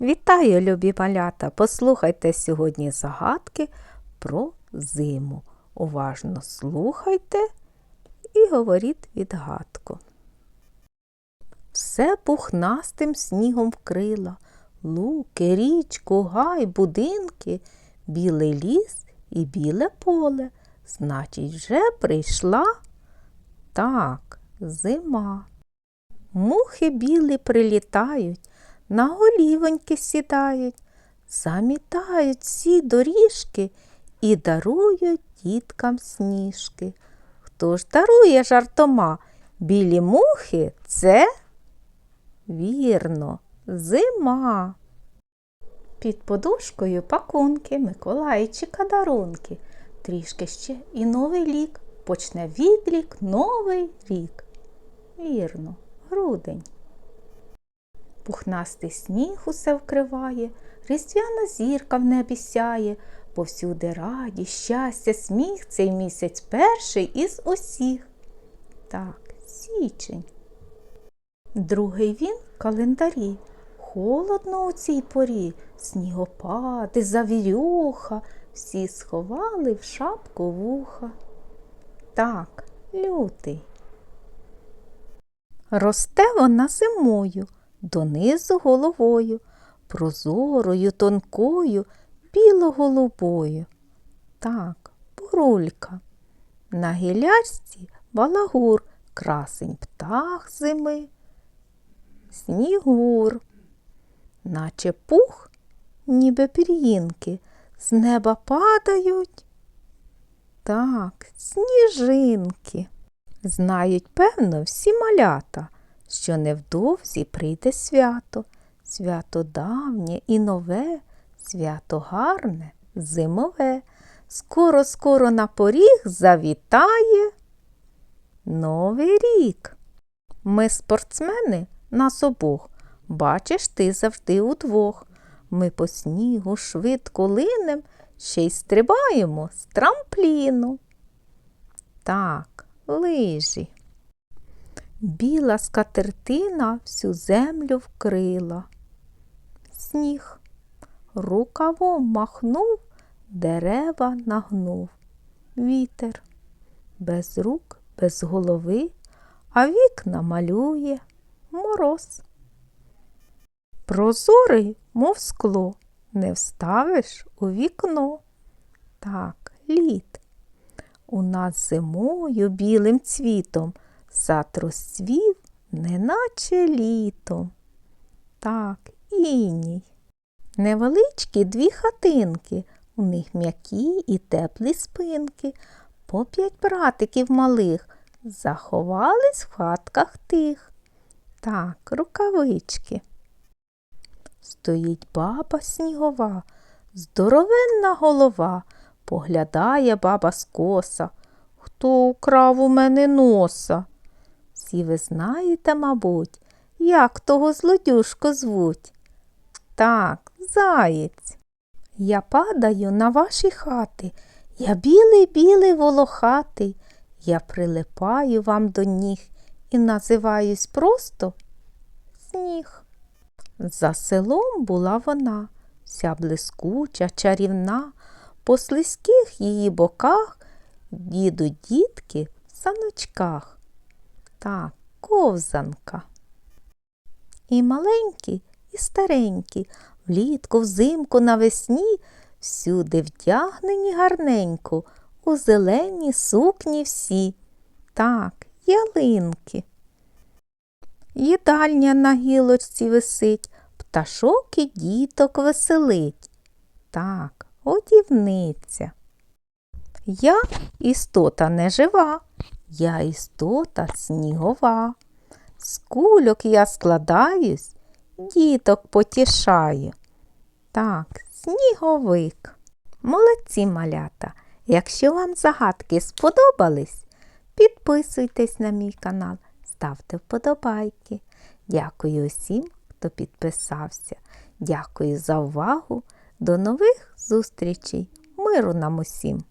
Вітаю, любі малята! Послухайте сьогодні загадки про зиму. Уважно слухайте і говоріть відгадку. Все пухнастим снігом вкрила, луки, річку, гай, будинки, білий ліс і біле поле. Значить, вже прийшла так, зима. Мухи білі прилітають, на голівоньки сідають, замітають всі доріжки і дарують діткам сніжки. Хто ж дарує жартома? Білі мухи це вірно, зима. Під подушкою пакунки, Миколайчика дарунки. Трішки ще і новий лік. Почне відлік новий рік. Вірно, грудень. Пухнастий сніг усе вкриває, різдвяна зірка в небі сяє, повсюди раді, щастя, сміх цей місяць перший із усіх. Так, січень. Другий він календарі. Холодно у цій порі, снігопади, завірюха, всі сховали в шапку вуха. Так, лютий. Росте вона зимою, донизу головою, прозорою, тонкою, біло-голубою. Так, бурулька. На гілячці балагур, красень птах зими, снігур, наче пух, ніби пір'їнки, з неба падають. Так, сніжинки. Знають, певно, всі малята, що невдовзі прийде свято, свято давнє і нове, свято гарне, зимове. Скоро, скоро на поріг завітає Новий рік. Ми спортсмени нас обох. Бачиш, ти завжди удвох. Ми по снігу швидко линем, ще й стрибаємо з трампліну. Так, лижі. Біла скатертина всю землю вкрила. Сніг рукавом махнув, дерева нагнув. Вітер без рук, без голови, а вікна малює мороз. Прозорий, мов скло, не вставиш у вікно. Так, лід. У нас зимою білим цвітом сад розцвів, неначе літом. Так, іній. Невеличкі дві хатинки, у них м'які і теплі спинки, по п'ять братиків малих заховались в хатках тих. Так, рукавички. Стоїть баба снігова, здоровенна голова, поглядає баба скоса. Хто украв у мене носа? Всі ви знаєте, мабуть, як того злодюшку звуть. Так, заєць. Я падаю на ваші хати, я білий, білий волохатий, я прилипаю вам до ніг і називаюсь просто сніг. За селом була вона, вся блискуча, чарівна, по слизьких її боках їдуть дітки в саночках. Так, ковзанка. І маленькі, і старенькі, влітку, взимку, навесні, всюди вдягнені гарненько, у зелені сукні всі. Так, ялинки. Їдальня на гілочці висить, пташок і діток веселить. Так, годівниця. Я істота не жива, я істота снігова. З кульок я складаюсь, діток потішаю. Так, сніговик. Молодці малята. Якщо вам загадки сподобались, підписуйтесь на мій канал, ставте вподобайки. Дякую усім, хто підписався. Дякую за увагу. До нових зустрічей. Миру нам усім!